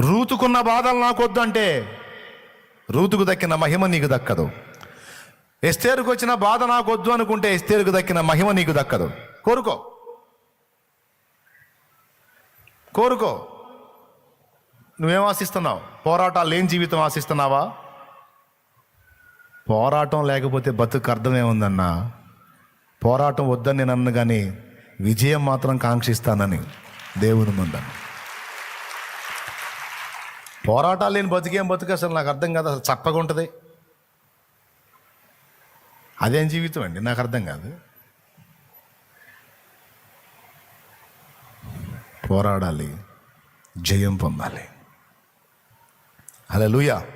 రూతుకున్న బాధలు నాకు వద్దంటే రూతుకు దక్కిన మహిమ నీకు దక్కదు. ఎస్తేరుకు వచ్చిన బాధ నాకొద్దు అనుకుంటే ఎస్తేరుకు దక్కిన మహిమ నీకు దక్కదు. కోరుకో. కోరుకో. నువ్వేం ఆశిస్తున్నావు? పోరాటాలు లేని జీవితం ఆశిస్తున్నావా? పోరాటం లేకపోతే బతుకు అర్థమేముందన్నా పోరాటం వద్దని నేను అన్ను కానీ విజయం మాత్రం కాంక్షిస్తానని దేవుని ముందన్నా పోరాటాలు లేని బతికేం బతుకు అసలు? నాకు అర్థం కాదు. అసలు చప్పగా ఉంటుంది. అదేం జీవితం అండి? నాకు అర్థం కాదు. పోరాడాలి. జయం పొందాలి. హల్లెలూయా.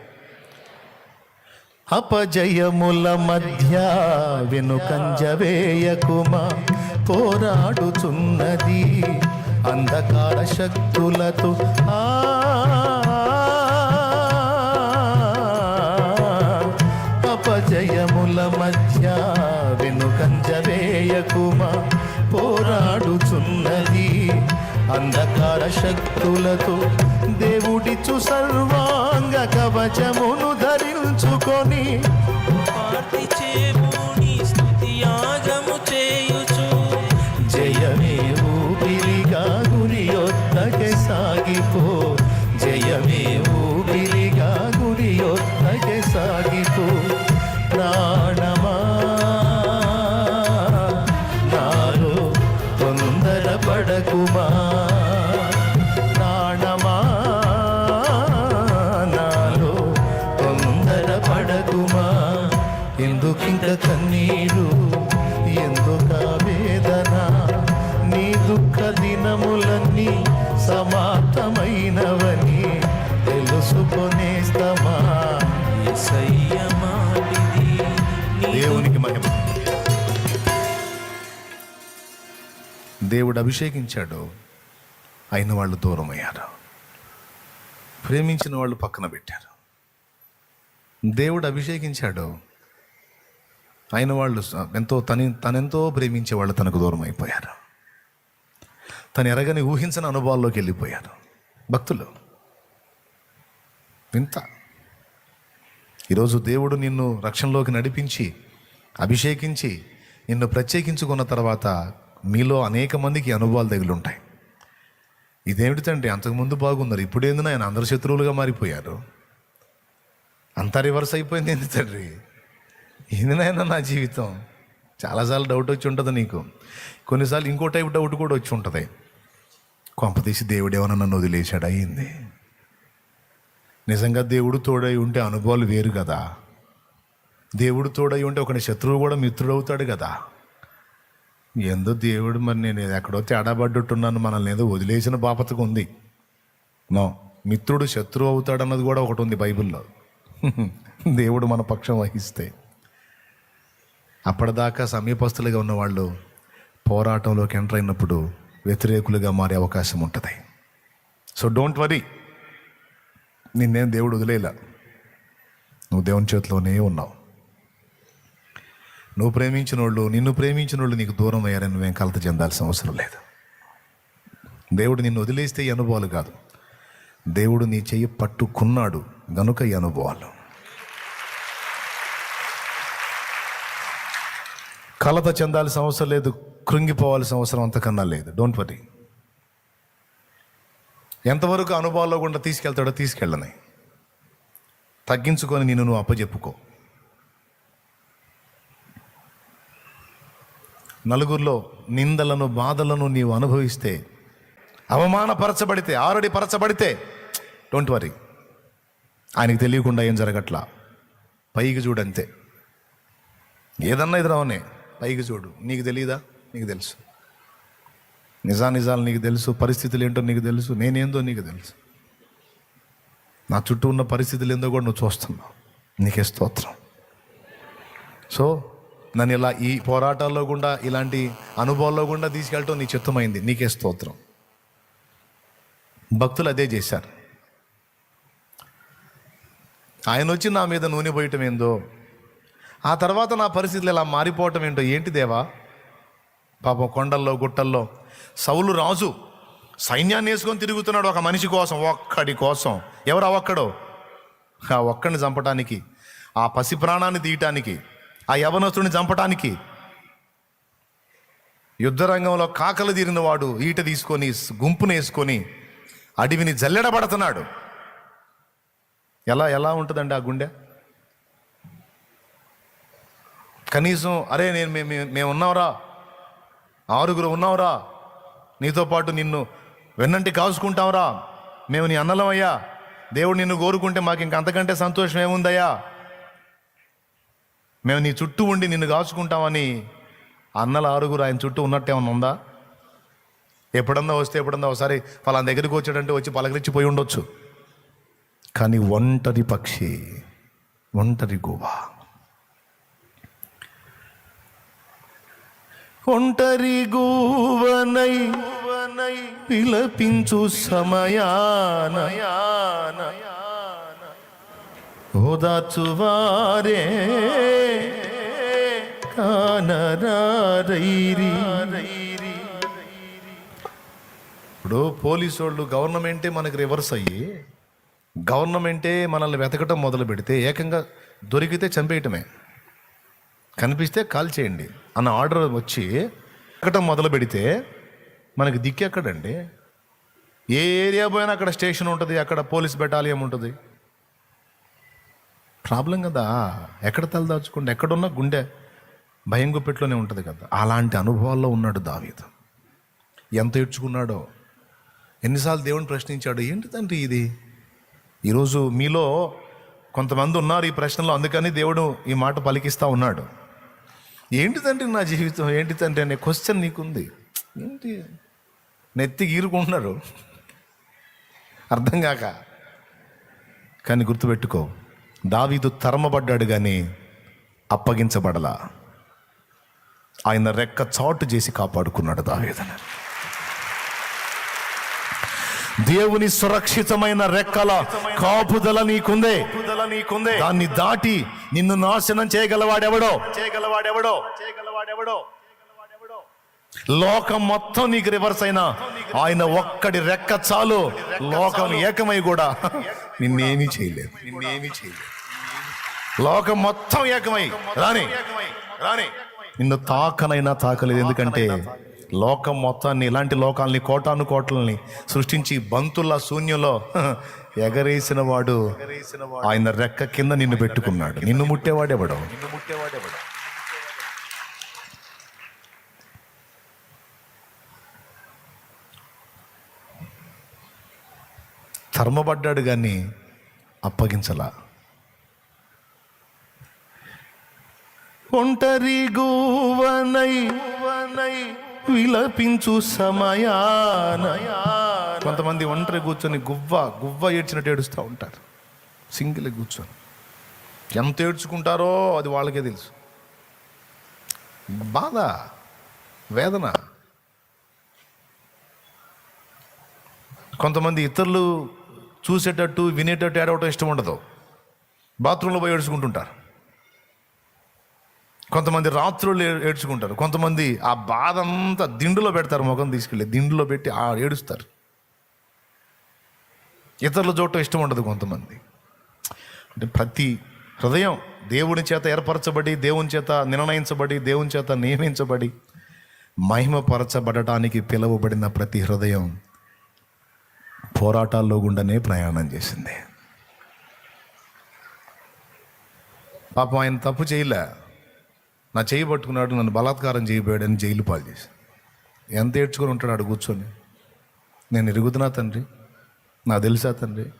అపజయముల మధ్య వెనుకంజవేయకుమా పోరాడుచున్నది అంధకార శక్తులతో. ఆ అపజయముల మధ్య వెనుకంజ వేయకుమా పోరాడుచున్నది. అంధకార శక్తులతో దేవుడిచు సర్వాంగ కవచమును ధరించుకొని జయమే ఊపిరిగా గురి యొద్దకే సాగిపో. జయమే ఊపిరిగా గురి యొద్దకే సాగిపో. దేవునికి మహిమ. దేవుడు అభిషేకించాడు. అయిన వాళ్ళు దూరం అయ్యారు ప్రేమించిన వాళ్ళు పక్కన పెట్టారు. దేవుడు అభిషేకించాడు. అయిన వాళ్ళు ఎంతో తని తనెంతో ప్రేమించే వాళ్ళు తనకు దూరం అయిపోయారు తను ఎరగని ఊహించని అనుభవాల్లోకి వెళ్ళిపోయారు. భక్తులు వింత. ఈరోజు దేవుడు నిన్ను రక్షణలోకి నడిపించి అభిషేకించి నిన్ను ప్రత్యేకించుకున్న తర్వాత మీలో అనేక మందికి అనుభవాలు తగులుంటాయి. ఇదేమిటి తండ్రి అంతకుముందు బాగున్నారు ఇప్పుడేందున ఆయన అందరు శత్రువులుగా మారిపోయారు. అంతా రివర్స్ అయిపోయింది ఏంది తండ్రి? ఏందినైనా నా జీవితం? చాలాసార్లు డౌట్ వచ్చి ఉంటుంది నీకు. కొన్నిసార్లు ఇంకో టైప్ డౌట్ కూడా వచ్చి ఉంటుంది. కొంపతీసి దేవుడు ఏమైనా నన్ను వదిలేశాడు? అయ్యింది నిజంగా దేవుడు తోడై ఉంటే అనుభవాలు వేరు కదా. దేవుడు తోడై ఉంటే ఒకని శత్రువు కూడా మిత్రుడు అవుతాడు కదా. ఎందుకు దేవుడు మరి నేను ఎక్కడో తేడాపడ్డట్టున్నాను మనల్ని ఏదో వదిలేసిన బాపతకు ఉంది. నో మిత్రుడు శత్రువు అవుతాడన్నది కూడా ఒకటి ఉంది బైబిల్లో. దేవుడు మన పక్షం వహిస్తే. అప్పటిదాకా సమీపస్తులుగా ఉన్నవాళ్ళు పోరాటంలోకి ఎంటర్ అయినప్పుడు వ్యతిరేకులుగా మారే అవకాశం ఉంటుంది. సో డోంట్ వరీ నిన్నేం దేవుడు వదిలేలా? నువ్వు దేవుని చేతిలోనే ఉన్నావు. నువ్వు ప్రేమించిన వాళ్ళు నిన్ను ప్రేమించిన వాళ్ళు నీకు దూరం అయ్యారని నువ్వేం కలత చెందాల్సిన అవసరం లేదు. దేవుడు నిన్ను వదిలేస్తే ఈ అనుభవాలు కాదు. దేవుడు నీ చెయ్యి పట్టుకున్నాడు గనుక ఈ అనుభవాలు. కలత చెందాల్సిన అవసరం లేదు కృంగిపోవాల్సిన అవసరం అంతకన్నా లేదు. డోంట్ వరీ ఎంతవరకు అనుభవాల్లో గుండా తీసుకెళ్తాడో తీసుకెళ్ళని. తగ్గించుకొని నిన్ను నువ్వు అప్పచెప్పుకో నలుగురిలో నిందలను బాధలను నీవు అనుభవిస్తే అవమానపరచబడితే ఆల్రెడీ పరచబడితే డోంట్ వరీ ఆయనకి తెలియకుండా ఏం జరగట్లా? పైకి చూడంతే ఏదన్నా ఎదురవనే పైకి చూడు. నీకు తెలియదా నీకు తెలుసు. నిజానిజాలు నీకు తెలుసు పరిస్థితులు ఏంటో నీకు తెలుసు నేనేందో నీకు తెలుసు. నా చుట్టూ ఉన్న పరిస్థితులు ఏందో కూడా నువ్వు చూస్తున్నావు. నీకే స్తోత్రం. సో నన్ను ఇలా ఈ పోరాటాల్లో గుండా ఇలాంటి అనుభవాల్లో గుండా తీసుకెళ్ళటం నీ చిత్తమైంది. నీకే స్తోత్రం. భక్తులు అదే చేశారు. ఆయన వచ్చి నా మీద నూనె పోయటం ఏందో ఆ తర్వాత నా పరిస్థితులు ఇలా మారిపోవటం ఏంటో ఏంటి దేవా? పాపం కొండల్లో గుట్టల్లో సౌలు రాజు సైన్యాన్ని వేసుకొని తిరుగుతున్నాడు ఒక మనిషి కోసం ఒక్కడి కోసం. ఎవరు ఒక్కడో? ఆ ఒక్కడిని చంపటానికి ఆ పసి ప్రాణాన్ని తీయటానికి ఆ యవనస్తుని చంపటానికి యుద్ధరంగంలో కాకలు తీరిన వాడు ఈట తీసుకొని గుంపును వేసుకొని అడవిని జల్లెడబడుతున్నాడు. ఎలా ఎలా ఉంటుందండి ఆ గుండె? కనీసం అరే నేను మేము మేము ఉన్నావురా ఆరుగురు ఉన్నావురా నీతో పాటు నిన్ను వెన్నంటి కాసుకుంటాంరా మేము నీ అన్నలమయ్యా. దేవుడు నిన్ను కోరుకుంటే మాకు ఇంక అంతకంటే సంతోషం ఏముందయ్యా? మేము నీ చుట్టూ ఉండి నిన్ను కాచుకుంటామని అన్నల ఆరుగురు ఆయన చుట్టూ ఉన్నట్టేమన్నా ఉందా? ఎప్పుడన్నా వస్తే ఎప్పుడన్నా ఒకసారి వాళ్ళ దగ్గరికి వచ్చాడంటే వచ్చి పలకరించిపోయి ఉండొచ్చు. కానీ ఒంటరి పక్షి ఒంటరి గోవా. ఒంటరి గువనై విలపించు సమయాన. ఓదాచువారే ఇప్పుడు పోలీసు వాళ్ళు గవర్నమెంటే మనకి రివర్స్ అయ్యి గవర్నమెంటే మనల్ని వెతకటం మొదలు పెడితే ఏకంగా దొరికితే చంపేయటమే. కనిపిస్తే కాల్ చేయండి అన్న ఆర్డర్ వచ్చి ఎక్కడ మొదలు పెడితే మనకి దిక్కెక్కడండి ఏ ఏరియా పోయినా అక్కడ స్టేషన్ ఉంటుంది అక్కడ పోలీస్ బెటాలియం ఉంటుంది. ప్రాబ్లం కదా ఎక్కడ తలదాచుకోండి ఎక్కడున్నా గుండె భయం గుప్పెట్లోనే ఉంటుంది కదా. అలాంటి అనుభవాల్లో ఉన్నాడు దావీదు. ఎంత ఏడ్చుకున్నాడో ఎన్నిసార్లు దేవుని ప్రశ్నించాడు ఏంటి తండ్రి ఇది? ఈరోజు మీలో కొంతమంది ఉన్నారు ఈ ప్రశ్నలో అందుకని దేవుడు ఈ మాట పలికిస్తూ ఉన్నాడు. ఏంటి తండ్రి నా జీవితం? ఏంటి తండ్రి అనే క్వశ్చన్ నీకుంది. ఏంటి? నెత్తి గీరుకుంటున్నారు. అర్థం కాక. కానీ గుర్తుపెట్టుకో దావీదు తరమబడ్డాడు కానీ అప్పగించబడలా. ఆయన రెక్క చాటు చేసి కాపాడుకున్నాడు దావీదను. దేవుని సురక్షితమైన రెక్కల కాపుదల నీకుందే. నీకుందే. దాన్ని దాటి నిన్ను నాశనం చేయగలవాడెవడో? చేయగలవాడెవడో? చేయగలవాడెవడో? లోకం మొత్తం నీకు రివర్స్ అయినా ఆయన ఒక్కడి రెక్క చాలు. లోకం ఏకమై కూడా నిన్నేమీ చేయలేదు. నిన్నేమీ చేయలేదు. లోకం మొత్తం ఏకమై. రాని. రాని. నిన్ను తాకనైనా తాకలేదు. ఎందుకంటే లోకం మొత్తాన్ని ఇలాంటి లోకాల్ని కోటాను కోట్లని సృష్టించి బంతుల శూన్యంలో ఎగరేసిన వాడు ఆయన రెక్క కింద నిన్ను పెట్టుకున్నాడు. నిన్ను ముట్టేవాడెవడో? నిన్ను ముట్టేవాడెవడో ధర్మపడ్డాడు కానీ అప్పగించలా. ఒంటరి గువనై విలపించు సమయాన. కొంతమంది ఒంటరి కూర్చొని గువ్వ గువ్వ ఏడ్చినట్టు ఏడుస్తూ ఉంటారు. సింగిల్ కూర్చొని. ఎంత ఏడ్చుకుంటారో అది వాళ్ళకే తెలుసు. బాధ వేదన. కొంతమంది ఇతరులు చూసేటట్టు వినేటట్టు ఏడవటం ఇష్టం ఉండదు. బాత్రూంలో పోయి ఏడుచుకుంటుంటారు. కొంతమంది రాత్రులు ఏడ్చుకుంటారు. కొంతమంది ఆ బాధ అంతా దిండులో పెడతారు ముఖం తీసుకెళ్ళి దిండులో పెట్టి ఆ ఏడుస్తారు. ఇతరుల చూడటం ఇష్టం ఉండదు కొంతమంది. అంటే ప్రతి హృదయం దేవుని చేత ఏర్పరచబడి దేవుని చేత నిర్ణయించబడి దేవుని చేత నియమించబడి మహిమపరచబడటానికి పిలువబడిన ప్రతి హృదయం పోరాటాల్లో గుండానే ప్రయాణం చేసింది. పాపం ఆయన తప్పు చేయలే. నా చేయి పట్టుకున్నాడు నన్ను బలాత్కారం చేయబోయాడని జైలు పాలు చేసి ఎంత ఏడ్చుకొని ఉంటాడు అడు కూర్చొని. నేను ఎరుగుతున్నా తండ్రి నా తెలుసా తండ్రి.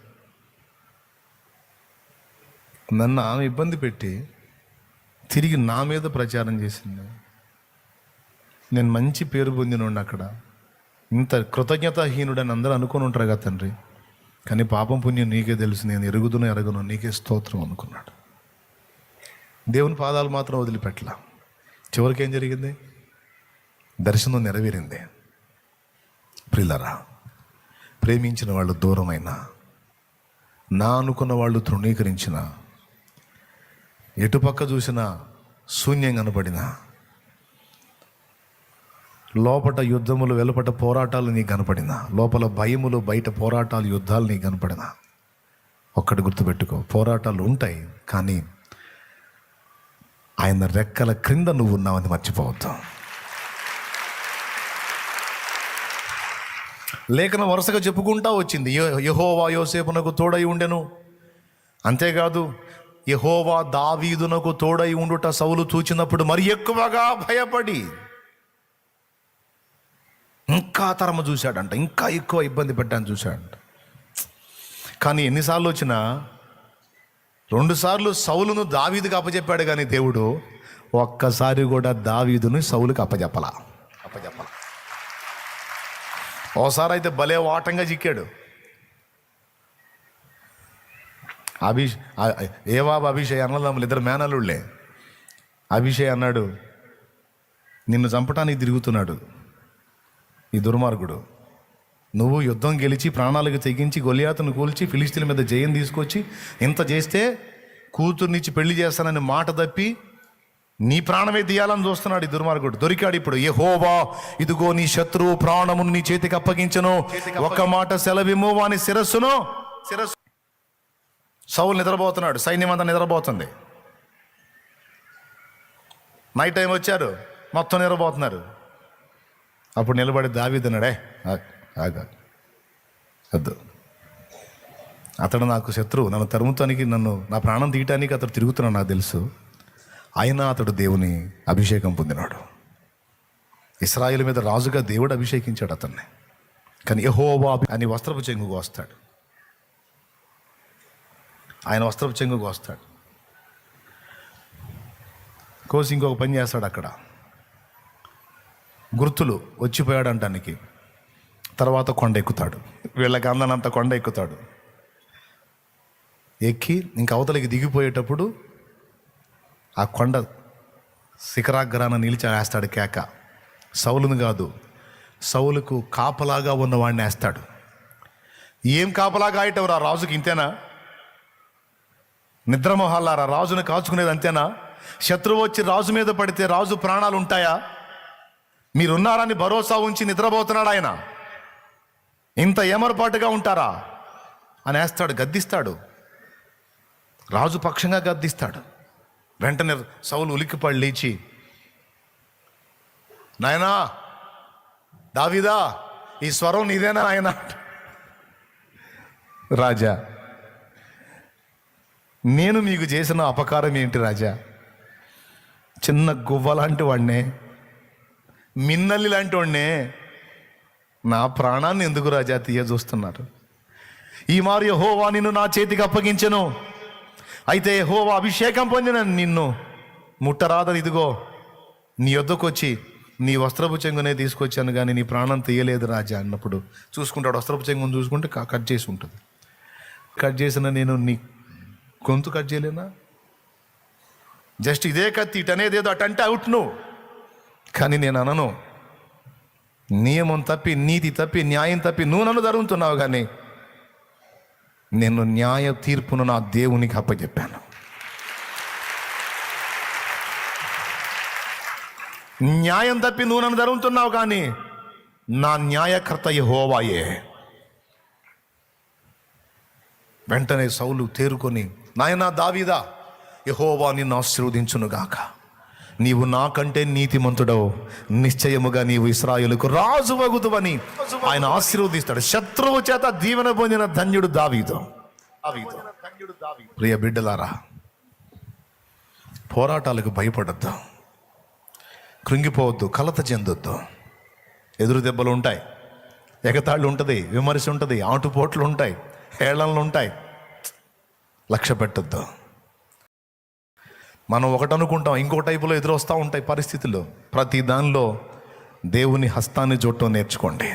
నన్ను ఆమె ఇబ్బంది పెట్టి తిరిగి నా మీద ప్రచారం చేసింది. నేను మంచి పేరు పొందినండి అక్కడ. ఇంత కృతజ్ఞతాహీనుడని అందరూ అనుకొని ఉంటారు కదా తండ్రి. కానీ పాపం పుణ్యం నీకే తెలుసు నేను ఎరుగుతున్న ఎరగను నీకే స్తోత్రం అనుకున్నాడు. దేవుని పాదాలు మాత్రం వదిలిపెట్టలా చివరికి ఏం జరిగింది? దర్శనం నెరవేరింది. ప్రిల్లరా ప్రేమించిన వాళ్ళు దూరమైన నా అనుకున్న వాళ్ళు తృణీకరించిన ఎటుపక్క చూసినా శూన్యం కనపడిన లోపట యుద్ధములు వెలుపట పోరాటాలు నీకు కనపడిన లోపల భయములు బయట పోరాటాలు యుద్ధాలు నీకు కనపడిన ఒక్కటి గుర్తుపెట్టుకో పోరాటాలు ఉంటాయి కానీ ఆయన రెక్కల క్రింద నువ్వు ఉన్నావని మర్చిపోవద్దు. లేఖనం వరుసగా చెప్పుకుంటా వచ్చింది. యహోవా యోసేపునకు తోడై ఉండెను. అంతేకాదు యహోవా దావీదునకు తోడై ఉండుట సౌలు చూచినప్పుడు మరి ఎక్కువగా భయపడి ఇంకా తరమ చూశాడంట ఇంకా ఎక్కువ ఇబ్బంది పెట్టాను చూశాడంట. కానీ ఎన్నిసార్లు వచ్చినా రెండుసార్లు సౌలును దావీదుకు అప్పచెప్పాడు కానీ దేవుడు ఒక్కసారి కూడా దావీదును సౌలుకు అప్పచెప్పలా అప్పచెప్పలా ఓసారి అయితే భలే ఓటంగా చిక్కాడు. అభిష్ ఏవాబు అభిషేక్ అన్నదమ్ములు ఇద్దరు మేనల్లుళ్ళే. అభిషేక్ అన్నాడు నిన్ను చంపటానికి తిరుగుతున్నాడు ఈ దుర్మార్గుడు. నువ్వు యుద్ధం గెలిచి ప్రాణాలకు తెగించి గొలియాతను కూల్చి ఫిలిస్తీన్ల మీద జయం తీసుకొచ్చి ఇంత చేస్తే కూతుర్నిచ్చి పెళ్ళి చేస్తానని మాట తప్పి నీ ప్రాణమే తీయాలని చూస్తున్నాడు ఈ దుర్మార్గుడు. దొరికాడు ఇప్పుడు. ఏ హోవా ఇదిగో నీ శత్రువు ప్రాణమును నీ చేతికి అప్పగించను. ఒక్క మాట సెలవిమో వాని శిరస్సును శిరస్సు సౌలు నిద్రపోతున్నాడు. సైన్యం అంతా నిద్రపోతుంది. నైట్ టైం వచ్చారు. మొత్తం నిద్రపోతున్నారు. అప్పుడు నిలబడి దావీదన్నాడే ఆగా. వద్దు అతడు నాకు శత్రువు నన్ను తరుముతానికి నన్ను నా ప్రాణం తీయటానికి అతడు తిరుగుతున్నాడు నాకు తెలుసు. ఆయన అతడు దేవుని అభిషేకం పొందినాడు. ఇస్రాయిల్ మీద రాజుగా దేవుడు అభిషేకించాడు అతన్ని. కానీ యెహోవా అని వస్త్రపు చెంగు కోస్తాడు. ఆయన వస్త్రపు చెంగు కోస్తాడు. కోసి ఇంకొక పని చేస్తాడు అక్కడ. గుర్తులు వచ్చిపోయాడు అంటానికి తర్వాత కొండ ఎక్కుతాడు. వీళ్ళకి అందనంత కొండ ఎక్కుతాడు. ఎక్కి ఇంక అవతలకి దిగిపోయేటప్పుడు ఆ కొండ శిఖరాగ్రాన నిలిచి వేస్తాడు కేక. సౌలును కాదు సౌలుకు కాపలాగా ఉన్నవాడిని వేస్తాడు ఏం కాపలాగా ఆయటవరా? రాజుకి ఇంతేనా? నిద్రమొహాలారా రాజును కాచుకునేది అంతేనా? శత్రువు వచ్చి రాజు మీద పడితే రాజు ప్రాణాలు ఉంటాయా మీరున్నారని భరోసా ఉంచి నిద్రపోతున్నాడు ఆయన ఇంత ఏమరపాటుగా ఉంటారా? అని వేస్తాడు గద్దిస్తాడు. రాజు పక్షంగా గద్దిస్తాడు. వెంటనే సౌలు ఉలిక్కిపడి లేచి నాయనా దావిదా ఈ స్వరం నీదేనా ఆయన రాజా నేను మీకు చేసిన అపకారం ఏంటి రాజా? చిన్న గువ్వ లాంటి వాడినే మిన్నల్లి లాంటి వాడినే నా ప్రాణాన్ని ఎందుకు రాజా తీయ చూస్తున్నారు? ఈ మారు యహోవా నిన్ను నా చేతికి అప్పగించను. అయితే యహోవా అభిషేకం పొందిన నిన్ను ముట్టరాదని ఇదిగో నీ వద్దకు వచ్చి నీ వస్త్రపు చెంగునే తీసుకొచ్చాను కానీ నీ ప్రాణం తీయలేదు రాజా అన్నప్పుడు. చూసుకుంటాడు వస్త్రపు చెంగును చూసుకుంటే కట్ చేసి ఉంటుంది. కట్ చేసిన నేను నీ గొంతు కట్ చేయలేనా? జస్ట్ ఇదే కత్తి ఇటు అనేది ఏదో అటంటే అవుట్ నువ్వు కానీ నేను అనను. నియమం తప్పి నీతి తప్పి న్యాయం తప్పి నువ్వు నన్ను జరుగుతున్నావు కానీ నేను న్యాయ తీర్పును నా దేవునికి అప్పచెప్పాను న్యాయం తప్పి నువ్వు నన్ను జరుగుతున్నావు కానీ నా న్యాయకర్త హోవాయే వెంటనే సౌలు తేరుకొని నాయనా దావీదా యహోవా నిన్ను ఆశీర్వదించునుగాక. నీవు నాకంటే నీతిమంతుడవు. నిశ్చయముగా నీవు ఇస్రాయులకు రాజు వగుదువని ఆయన ఆశీర్వదిస్తాడు. శత్రువు చేత దీవెన పొందిన ధన్యుడు దావీదు. ప్రియ బిడ్డలారా పోరాటాలకు భయపడద్దు. కృంగిపోవద్దు కలత చెందొద్దు. ఎదురు దెబ్బలు ఉంటాయి. ఎగతాళ్ళు ఉంటుంది విమర్శ ఉంటుంది ఆటుపోట్లు ఉంటాయి హేళనలు ఉంటాయి. లక్ష్య పెట్టద్దు. మనం ఒకటి అనుకుంటాం ఇంకో టైపులో ఎదురొస్తూ ఉంటాయి పరిస్థితులు. ప్రతి దానిలో దేవుని హస్తాన్ని చూడటం నేర్చుకోండి.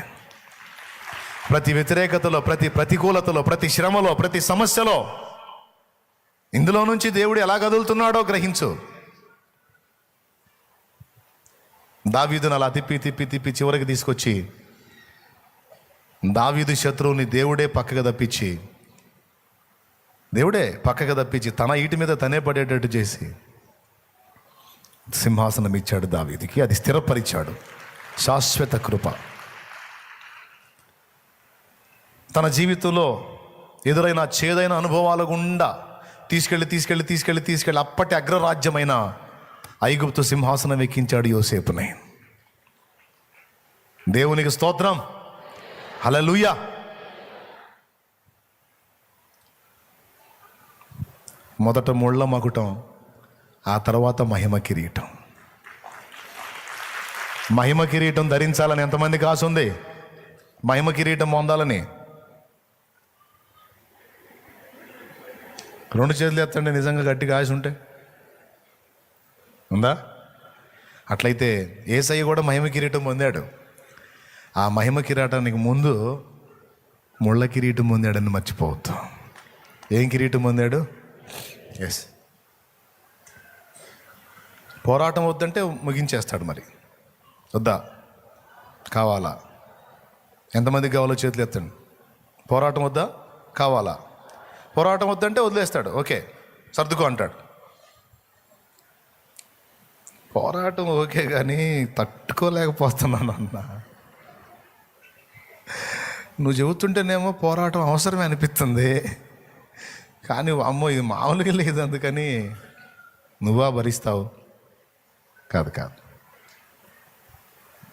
ప్రతి వ్యతిరేకతలో ప్రతి ప్రతికూలతలో ప్రతి శ్రమలో ప్రతి సమస్యలో ఇందులో నుంచి దేవుడు ఎలా కదులుతున్నాడో గ్రహించు. దావీదును అలా తిప్పి తిప్పి తిప్పి చివరికి తీసుకొచ్చి దావీదు శత్రువుని దేవుడే పక్కగా తప్పించి దేవుడే పక్కకు తప్పించి తన ఈటి మీద తనే పడేటట్టు చేసి సింహాసనం ఇచ్చాడు దావీదికి. అది స్థిరపరిచాడు. శాశ్వత కృప. తన జీవితంలో ఎదురైన చేదైన అనుభవాల గుండా తీసుకెళ్ళి తీసుకెళ్ళి తీసుకెళ్ళి తీసుకెళ్ళి అప్పటి అగ్రరాజ్యమైన ఐగుప్తు సింహాసనం ఎక్కించాడు యోసేపుని. దేవునికి స్తోత్రం. హలలుయా మొదట ముళ్ళ మకుటం ఆ తర్వాత మహిమ కిరీటం. మహిమ కిరీటం ధరించాలని ఎంతమందికి ఆశ ఉంది? మహిమ కిరీటం పొందాలని. రెండు చేతులు ఎత్తండి నిజంగా గట్టిగా ఆశ ఉంటే. ఉందా? అట్లయితే ఏసయ్య కూడా మహిమ కిరీటం పొందాడు. ఆ మహిమ కిరీటానికి ముందు ముళ్ళ కిరీటం పొందాడని మర్చిపోవద్దు. ఏం కిరీటం పొందాడు? ఎస్ పోరాటం వద్దంటే ముగించేస్తాడు మరి. వద్దా? కావాలా? ఎంతమందికి కావాలో చేతులు ఎత్తండి. పోరాటం వద్దా? కావాలా? పోరాటం వద్దంటే వదిలేస్తాడు. ఓకే. సర్దుకో అంటాడు. పోరాటం ఓకే కానీ తట్టుకోలేకపోతున్నాను అన్న. నువ్వు చెబుతుంటేనేమో పోరాటం అవసరమే అనిపిస్తుంది. కానీ అమ్మో ఇది మామూలుగా లేదు అందుకని నువ్వా భరిస్తావు? కాదు కాదు.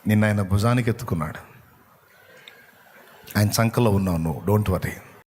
నిన్న ఆయన భుజానికి ఎత్తుకున్నాడు. ఆయన సంకలో ఉన్నావు నువ్వు. Don't worry